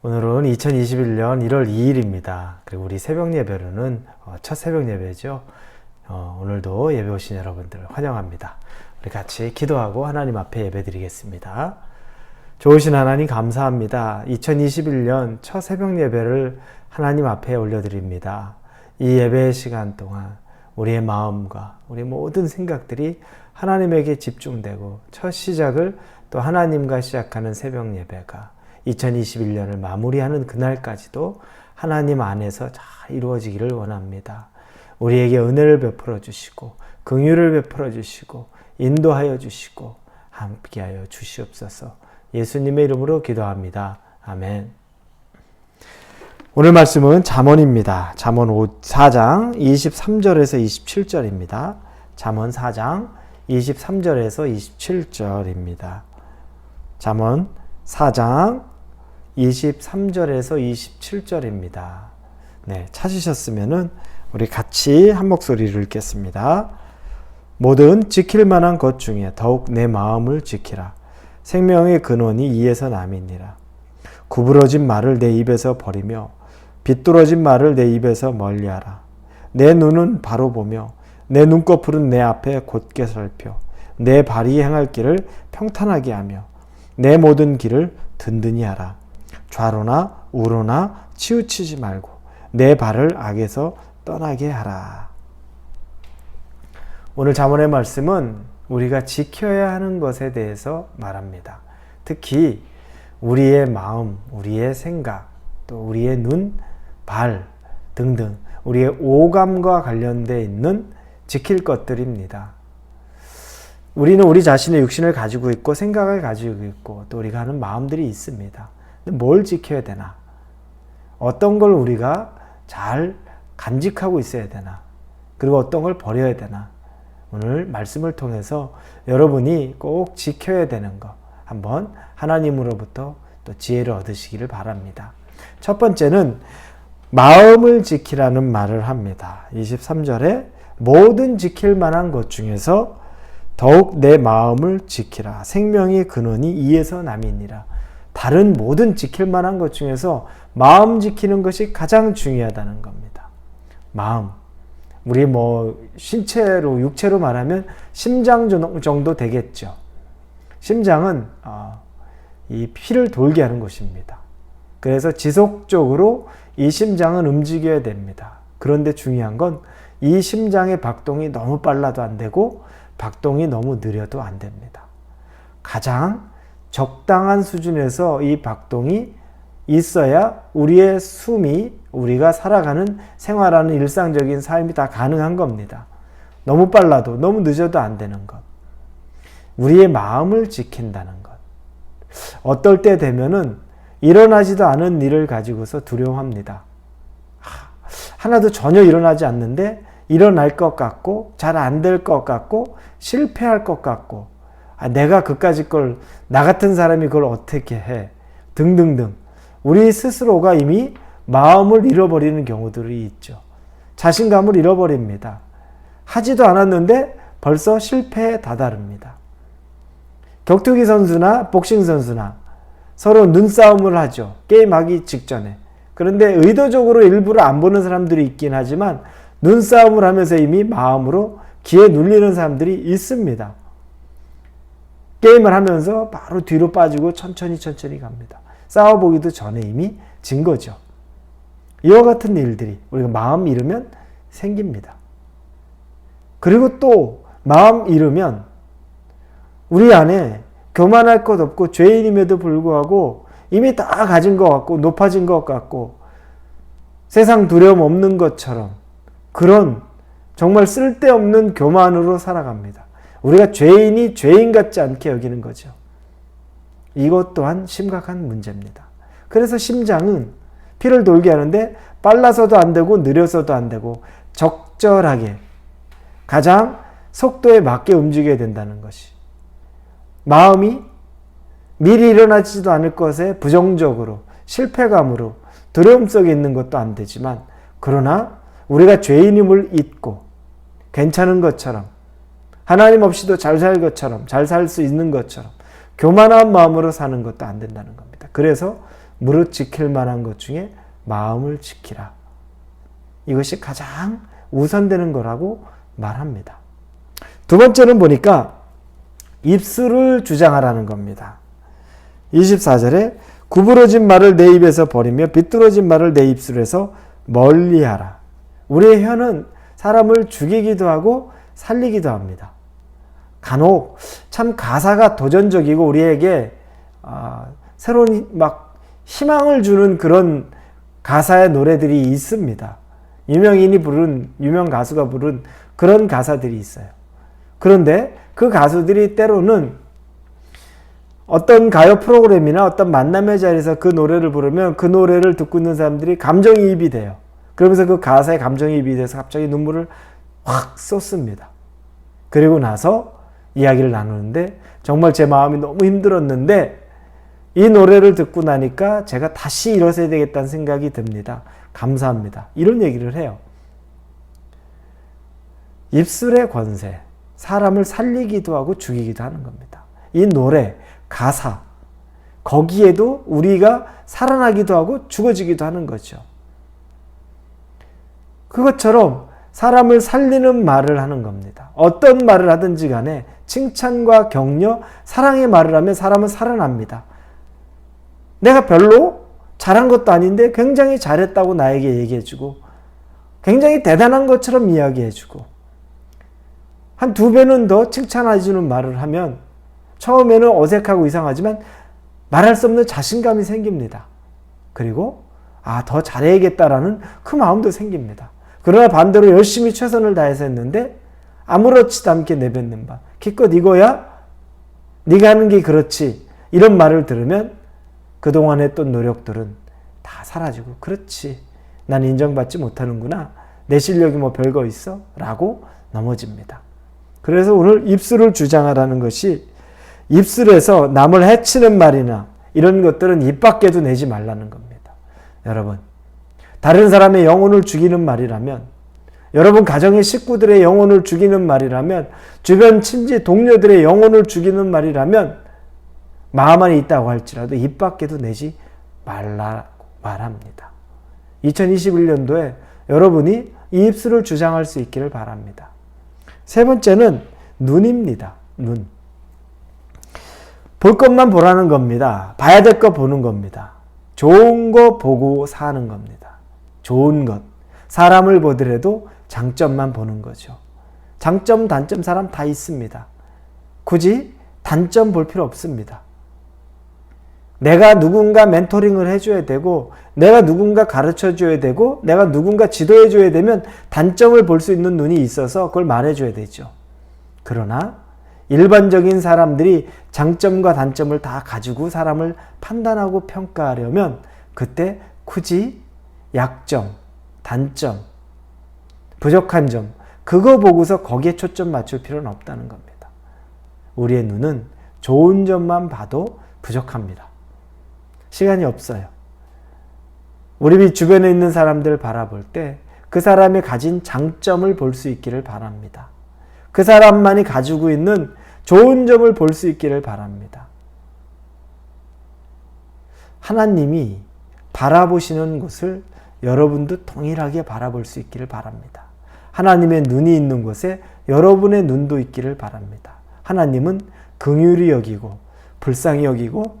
오늘은 2021년 1월 2일입니다. 그리고 우리 새벽 예배로는 어, 첫 새벽 예배죠. 어, 오늘도 예배 오신 여러분들 환영합니다. 우리 같이 기도하고 하나님 앞에 예배 드리겠습니다. 좋으신 하나님 감사합니다. 2021년 첫 새벽 예배를 하나님 앞에 올려드립니다. 이 예배 시간 동안 우리의 마음과 우리 모든 생각들이 하나님에게 집중되고 첫 시작을 또 하나님과 시작하는 새벽 예배가 2021년을 마무리하는 그날까지도 하나님 안에서 잘 이루어지기를 원합니다. 우리에게 은혜를 베풀어 주시고 긍휼을 베풀어 주시고 인도하여 주시고 함께하여 주시옵소서. 예수님의 이름으로 기도합니다. 아멘. 오늘 말씀은 잠언입니다. 잠언 4장 23절에서 27절입니다. 잠언 4장 23절에서 27절입니다. 잠언 4장 23절에서 27절입니다. 네, 찾으셨으면은 우리 같이 한 목소리를 읽겠습니다. 모든 지킬 만한 것 중에 더욱 내 마음을 지키라. 생명의 근원이 이에서 남이니라. 구부러진 말을 내 입에서 버리며 비뚤어진 말을 내 입에서 멀리하라. 내 눈은 바로 보며 내 눈꺼풀은 내 앞에 곧게 살펴 내 발이 행할 길을 평탄하게 하며 내 모든 길을 든든히 하라. 좌로나 우로나 치우치지 말고 내 발을 악에서 떠나게 하라. 오늘 자문의 말씀은 우리가 지켜야 하는 것에 대해서 말합니다. 특히 우리의 마음, 우리의 생각, 또 우리의 눈, 발 등등 우리의 오감과 관련돼 있는 지킬 것들입니다. 우리는 우리 자신의 육신을 가지고 있고 생각을 가지고 있고 또 우리가 하는 마음들이 있습니다. 뭘 지켜야 되나? 어떤 걸 우리가 잘 간직하고 있어야 되나? 그리고 어떤 걸 버려야 되나? 오늘 말씀을 통해서 여러분이 꼭 지켜야 되는 거 한번 하나님으로부터 또 지혜를 얻으시기를 바랍니다. 첫 번째는 마음을 지키라는 말을 합니다. 23절에 모든 지킬 만한 것 중에서 더욱 내 마음을 지키라. 생명의 근원이 이에서 남이니라. 다른 모든 지킬 만한 것 중에서 마음 지키는 것이 가장 중요하다는 겁니다. 마음. 우리 뭐 신체로 육체로 말하면 심장 정도 되겠죠. 심장은 어, 이 피를 돌게 하는 것입니다. 그래서 지속적으로 이 심장은 움직여야 됩니다. 그런데 중요한 건 이 심장의 박동이 너무 빨라도 안 되고 박동이 너무 느려도 안 됩니다. 가장 적당한 수준에서 이 박동이 있어야 우리의 숨이 우리가 살아가는 생활하는 일상적인 삶이 다 가능한 겁니다. 너무 빨라도 너무 늦어도 안 되는 것. 우리의 마음을 지킨다는 것. 어떨 때 되면은 일어나지도 않은 일을 가지고서 두려워합니다. 하나도 전혀 일어나지 않는데 일어날 것 같고 잘 안 될 것 같고 실패할 것 같고 아, 내가 그까짓 걸나 같은 사람이 그걸 어떻게 해 등등등 우리 스스로가 이미 마음을 잃어버리는 경우들이 있죠. 자신감을 잃어버립니다. 하지도 않았는데 벌써 실패에 다다릅니다. 격투기 선수나 복싱 선수나 서로 눈싸움을 하죠. 게임하기 직전에. 그런데 의도적으로 일부러 안 보는 사람들이 있긴 하지만 눈싸움을 하면서 이미 마음으로 기에 눌리는 사람들이 있습니다. 게임을 하면서 바로 뒤로 빠지고 천천히 천천히 갑니다. 싸워보기도 전에 이미 진 거죠. 이와 같은 일들이 우리가 마음 잃으면 생깁니다. 그리고 또 마음 잃으면 우리 안에 교만할 것 없고 죄인임에도 불구하고 이미 다 가진 것 같고 높아진 것 같고 세상 두려움 없는 것처럼 그런 정말 쓸데없는 교만으로 살아갑니다. 우리가 죄인이 죄인 같지 않게 여기는 거죠. 이것 또한 심각한 문제입니다. 그래서 심장은 피를 돌게 하는데 빨라서도 안 되고 느려서도 안 되고 적절하게 가장 속도에 맞게 움직여야 된다는 것이. 마음이 미리 일어나지도 않을 것에 부정적으로 실패감으로 두려움 속에 있는 것도 안 되지만 그러나 우리가 죄인임을 잊고 괜찮은 것처럼 하나님 없이도 잘 살 것처럼 잘 살 수 있는 것처럼 교만한 마음으로 사는 것도 안 된다는 겁니다. 그래서 무릇 지킬 만한 것 중에 마음을 지키라. 이것이 가장 우선되는 거라고 말합니다. 두 번째는 보니까 입술을 주장하라는 겁니다. 24절에 구부러진 말을 내 입에서 버리며 비뚤어진 말을 내 입술에서 멀리하라. 우리의 혀는 사람을 죽이기도 하고 살리기도 합니다. 간혹 참 가사가 도전적이고 우리에게 아, 새로운 막 희망을 주는 그런 가사의 노래들이 있습니다. 유명인이 부른 유명 가수가 부른 그런 가사들이 있어요. 그런데 그 가수들이 때로는 어떤 가요 프로그램이나 어떤 만남의 자리에서 그 노래를 부르면 그 노래를 듣고 있는 사람들이 감정이입이 돼요. 그러면서 그 가사에 감정이입이 돼서 갑자기 눈물을 확 쏟습니다. 그리고 나서 이야기를 나누는데 정말 제 마음이 너무 힘들었는데 이 노래를 듣고 나니까 제가 다시 일어서야 되겠다는 생각이 듭니다. 감사합니다. 이런 얘기를 해요. 입술의 권세, 사람을 살리기도 하고 죽이기도 하는 겁니다. 이 노래, 가사, 거기에도 우리가 살아나기도 하고 죽어지기도 하는 거죠. 그것처럼 사람을 살리는 말을 하는 겁니다. 어떤 말을 하든지 간에 칭찬과 격려, 사랑의 말을 하면 사람은 살아납니다. 내가 별로 잘한 것도 아닌데 굉장히 잘했다고 나에게 얘기해주고 굉장히 대단한 것처럼 이야기해주고 한 두 배는 더 칭찬해주는 말을 하면 처음에는 어색하고 이상하지만 말할 수 없는 자신감이 생깁니다. 그리고 아, 더 잘해야겠다라는 그 마음도 생깁니다. 그러나 반대로 열심히 최선을 다해서 했는데 아무렇지도 않게 내뱉는 바. 기껏 이거야? 네가 하는 게 그렇지. 이런 말을 들으면 그동안 했던 노력들은 다 사라지고 그렇지. 난 인정받지 못하는구나. 내 실력이 뭐 별거 있어? 라고 넘어집니다. 그래서 오늘 입술을 주장하라는 것이 입술에서 남을 해치는 말이나 이런 것들은 입 밖에도 내지 말라는 겁니다. 여러분, 다른 사람의 영혼을 죽이는 말이라면, 여러분 가정의 식구들의 영혼을 죽이는 말이라면, 주변 친지 동료들의 영혼을 죽이는 말이라면, 마음 안에 있다고 할지라도 입 밖에도 내지 말라고 말합니다. 2021년도에 여러분이 이 입술을 주장할 수 있기를 바랍니다. 세 번째는 눈입니다. 눈. 볼 것만 보라는 겁니다. 봐야 될 거 보는 겁니다. 좋은 거 보고 사는 겁니다. 좋은 것. 사람을 보더라도 장점만 보는 거죠. 장점, 단점 사람 다 있습니다. 굳이 단점 볼 필요 없습니다. 내가 누군가 멘토링을 해줘야 되고, 내가 누군가 가르쳐 줘야 되고, 내가 누군가 지도해 줘야 되면 단점을 볼 수 있는 눈이 있어서 그걸 말해 줘야 되죠. 그러나 일반적인 사람들이 장점과 단점을 다 가지고 사람을 판단하고 평가하려면 그때 굳이 약점, 단점, 부족한 점, 그거 보고서 거기에 초점 맞출 필요는 없다는 겁니다. 우리의 눈은 좋은 점만 봐도 부족합니다. 시간이 없어요. 우리 주변에 있는 사람들 바라볼 때 그 사람이 가진 장점을 볼 수 있기를 바랍니다. 그 사람만이 가지고 있는 좋은 점을 볼 수 있기를 바랍니다. 하나님이 바라보시는 곳을 여러분도 동일하게 바라볼 수 있기를 바랍니다. 하나님의 눈이 있는 곳에 여러분의 눈도 있기를 바랍니다. 하나님은 긍휼히 여기고 불쌍히 여기고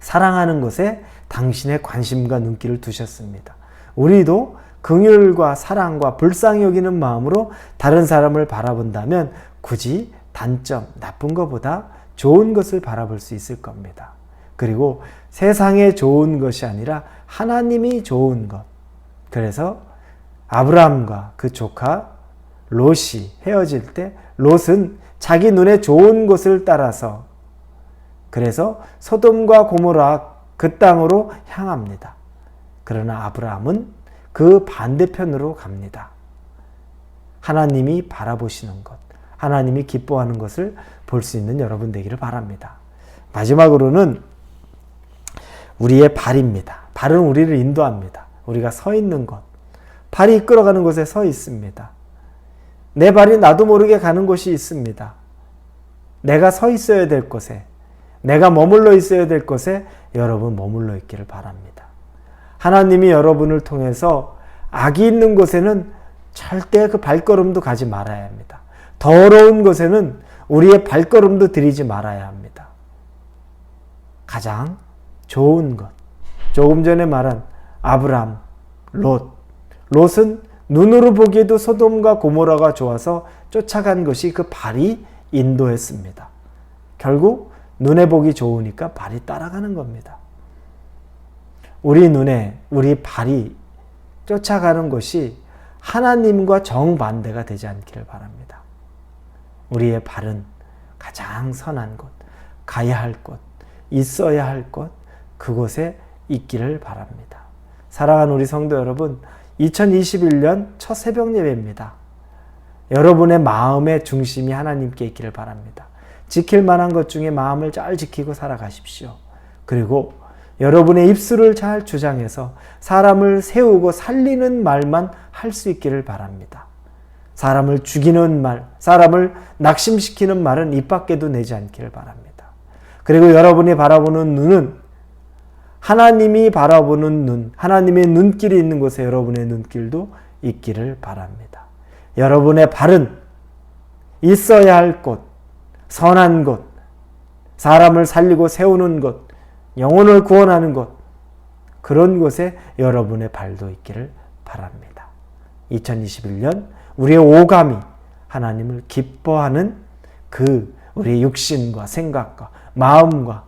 사랑하는 것에 당신의 관심과 눈길을 두셨습니다. 우리도 긍휼과 사랑과 불쌍히 여기는 마음으로 다른 사람을 바라본다면 굳이 단점, 나쁜 것보다 좋은 것을 바라볼 수 있을 겁니다. 그리고 세상에 좋은 것이 아니라 하나님이 좋은 것. 그래서 아브라함과 그 조카 롯이 헤어질 때 롯은 자기 눈에 좋은 것을 따라서 그래서 소돔과 고모라 그 땅으로 향합니다. 그러나 아브라함은 그 반대편으로 갑니다. 하나님이 바라보시는 것, 하나님이 기뻐하는 것을 볼 수 있는 여러분 되기를 바랍니다. 마지막으로는 우리의 발입니다. 발은 우리를 인도합니다. 우리가 서 있는 곳, 발이 이끌어가는 곳에 서 있습니다. 내 발이 나도 모르게 가는 곳이 있습니다. 내가 서 있어야 될 곳에 내가 머물러 있어야 될 곳에 여러분 머물러 있기를 바랍니다. 하나님이 여러분을 통해서 악이 있는 곳에는 절대 그 발걸음도 가지 말아야 합니다. 더러운 곳에는 우리의 발걸음도 들이지 말아야 합니다. 가장 좋은 것. 조금 전에 말한 아브람, 롯. 롯은 눈으로 보기에도 소돔과 고모라가 좋아서 쫓아간 것이 그 발이 인도했습니다. 결국 눈에 보기 좋으니까 발이 따라가는 겁니다. 우리 눈에 우리 발이 쫓아가는 것이 하나님과 정반대가 되지 않기를 바랍니다. 우리의 발은 가장 선한 곳, 가야 할 곳, 있어야 할 곳, 그곳에 있기를 바랍니다. 사랑하는 우리 성도 여러분, 2021년 첫 새벽 예배입니다. 여러분의 마음의 중심이 하나님께 있기를 바랍니다. 지킬 만한 것 중에 마음을 잘 지키고 살아가십시오. 그리고 여러분의 입술을 잘 주장해서 사람을 세우고 살리는 말만 할 수 있기를 바랍니다. 사람을 죽이는 말, 사람을 낙심시키는 말은 입 밖에도 내지 않기를 바랍니다. 그리고 여러분이 바라보는 눈은 하나님이 바라보는 눈, 하나님의 눈길이 있는 곳에 여러분의 눈길도 있기를 바랍니다. 여러분의 발은 있어야 할 곳, 선한 곳, 사람을 살리고 세우는 곳, 영혼을 구원하는 곳, 그런 곳에 여러분의 발도 있기를 바랍니다. 2021년 우리의 오감이 하나님을 기뻐하는 그 우리의 육신과 생각과 마음과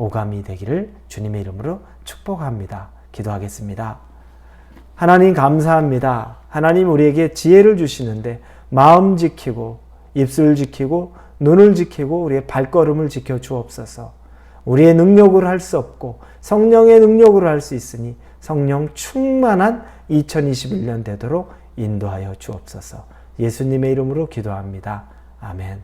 오감이 되기를 주님의 이름으로 축복합니다. 기도하겠습니다. 하나님 감사합니다. 하나님 우리에게 지혜를 주시는데 마음 지키고 입술 지키고 눈을 지키고 우리의 발걸음을 지켜 주옵소서. 우리의 능력으로 할 수 없고 성령의 능력으로 할 수 있으니 성령 충만한 2021년 되도록 인도하여 주옵소서. 예수님의 이름으로 기도합니다. 아멘.